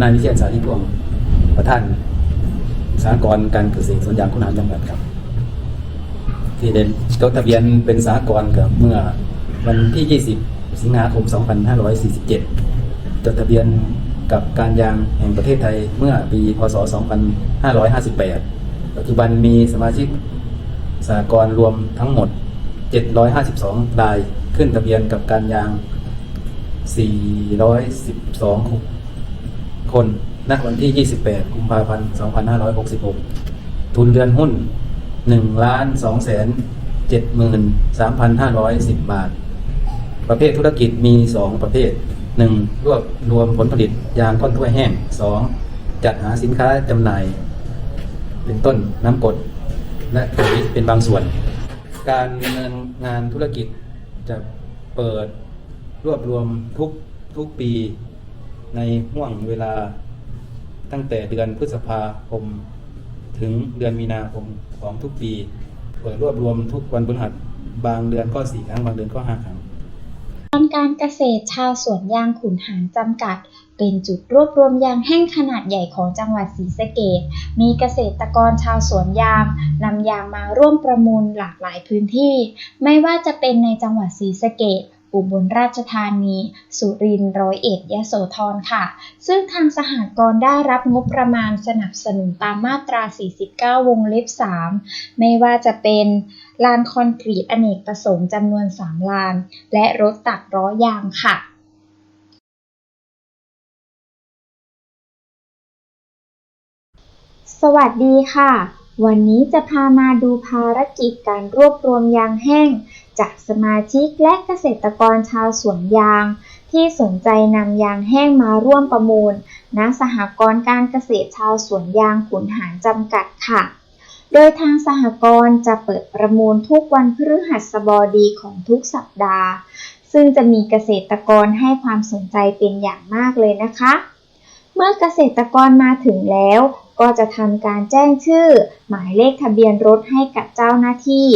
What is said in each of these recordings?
นายวิเชียรสาธิพวงประธานสหกรการเกษตรสวนยางคุณหารจังหวัดครับ ที่เด่นจดทะเบียนเป็นสหกรกับเมื่อวันที่ 20 สิงหาคม 2547 จดทะเบียนกับการยางแห่งประเทศไทยเมื่อปี พศ 2558 ปัจจุบันมีสมาชิกสหกรรวมทั้งหมด 752 รายขึ้นทะเบียนกับการยาง 412 คนณวันที่ 28 กุมภาพันธ์ 2566 ทุนเดือนหุ้น 1 ล้าน2แสน73,510 บาท ประเภทธุรกิจมี 2 ประเภท 1. รวบรวมผลผลิตยางก้อนถ้วยแห้ง 2. จัดหาสินค้าจำหน่าย เป็นต้นน้ำกด และปุ๋ยเป็นบางส่วน การดำเนินงานธุรกิจจะเปิดรวบรวมทุกทุกปี ในห่วงเวลาตั้งแต่เดือนพฤษภาคม ถึงเดือนมีนาคมของทุกปี เปิดรวบรวมทุกวันพฤหัสบางเดือนก็สี่ครั้งบางเดือนก็ห้าครั้งทางการเกษตรชาวสวนยางขุนหารจำกัด เป็นจุดรวบรวมยางแห้งขนาดใหญ่ของจังหวัดศรีสะเกษมีเกษตรกรชาวสวนยางนำยางมาร่วมประมูลหลากหลายพื้นที่ ไม่ว่าจะเป็นในจังหวัดศรีสะเกษ อุบลราชธานี สุรินทร์ร้อยเอ็ดยโสธรค่ะ ซึ่งทางสหกรณ์ได้รับงบประมาณสนับสนุนตามมาตรา 49 วงเล็บ 3 ไม่ว่าจะเป็นลานคอนกรีตอเนกประสงค์จำนวน 3 ลาน และรถตักล้อยางค่ะสวัสดีค่ะ วันนี้จะพามาดูภารกิจการรวบรวมยางแห้ง จากสมาชิกและเกษตรกรชาวสวนยาง ที่สนใจนำยางแห้งมาร่วมประมูลณสหกรณ์การเกษตรชาวสวนยางขุนหารจำกัดค่ะ โดยทางสหกรณ์จะเปิดประมูลทุกวันพฤหัสบดีของทุกสัปดาห์ ซึ่งจะมีเกษตรกรให้ความสนใจเป็นอย่างมากเลยนะคะเมื่อเกษตรกรมาถึงแล้ว ก็จะทำการแจ้งชื่อ หมายเลขทะเบียนรถให้กับเจ้าหน้าที่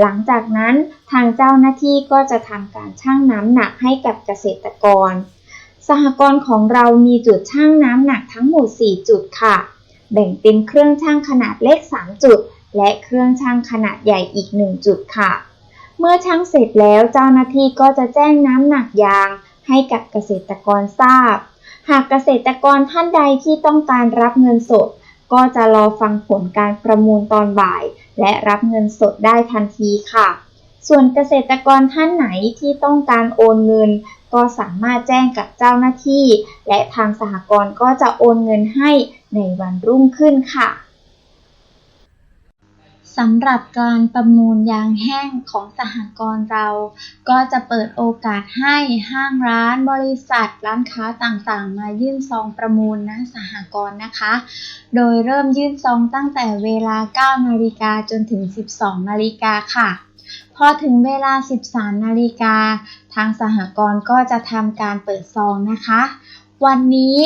หลังจากนั้นทางเจ้าหน้าที่ก็จะทำการชั่งน้ำหนักให้กับเกษตรกร สหกรณ์ของเรามีจุดชั่งน้ำหนักทั้งหมด 4 จุดค่ะ แบ่งเป็นเครื่องชั่งขนาดเล็ก 3 จุด และเครื่องชั่งขนาดใหญ่อีก 1 จุดค่ะ เมื่อชั่งเสร็จแล้วเจ้าหน้าที่ก็จะแจ้งน้ำหนักยางให้กับเกษตรกรทราบ หากเกษตรกรท่านใดที่ต้องการรับเงินสด ก็จะรอฟังผลการประมูลตอนบ่าย และรับเงินสดได้ทันทีค่ะ ส่วนเกษตรกรท่านไหนที่ต้องการโอนเงิน ก็สามารถแจ้งกับเจ้าหน้าที่ และทางสหกรณ์ก็จะโอนเงินให้ในวันรุ่งขึ้นค่ะ สำหรับการประมูลยางแห้งของสหกรณ์เรา ก็จะเปิดโอกาสให้ห้างร้านบริษัทร้านค้าต่างๆ มายื่นซองประมูลณสหกรณ์นะคะ โดยเริ่มยื่นซองตั้งแต่เวลา 9 นาฬิกาจนถึง 12 นาฬิกาค่ะ พอถึงเวลา 13 นาฬิกา ทางสหกรณ์ก็จะทำการเปิดซองนะคะ วันนี้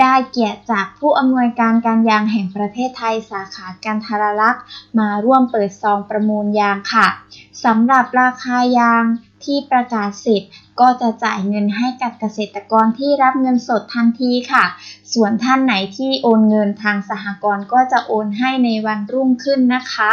ได้เกียรติจากผู้อำนวยการการยางแห่งประเทศไทยสาขาการทารลักษ์มาร่วมเปิดซองประมูลยางค่ะสำหรับราคายางที่ประกาศสิทธิ์ก็จะจ่ายเงินให้กับเกษตรกรที่รับเงินสดทันทีค่ะ ส่วนท่านไหนที่โอนเงินทางสหกรณ์ก็จะโอนให้ในวันรุ่งขึ้นนะคะ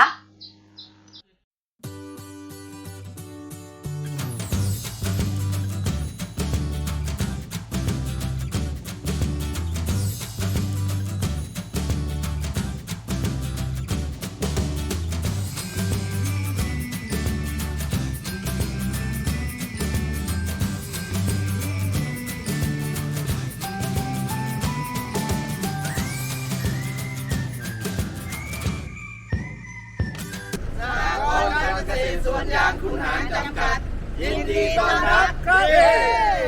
วนยางคุณหารจำกัด ยินดีต้อนรับครับ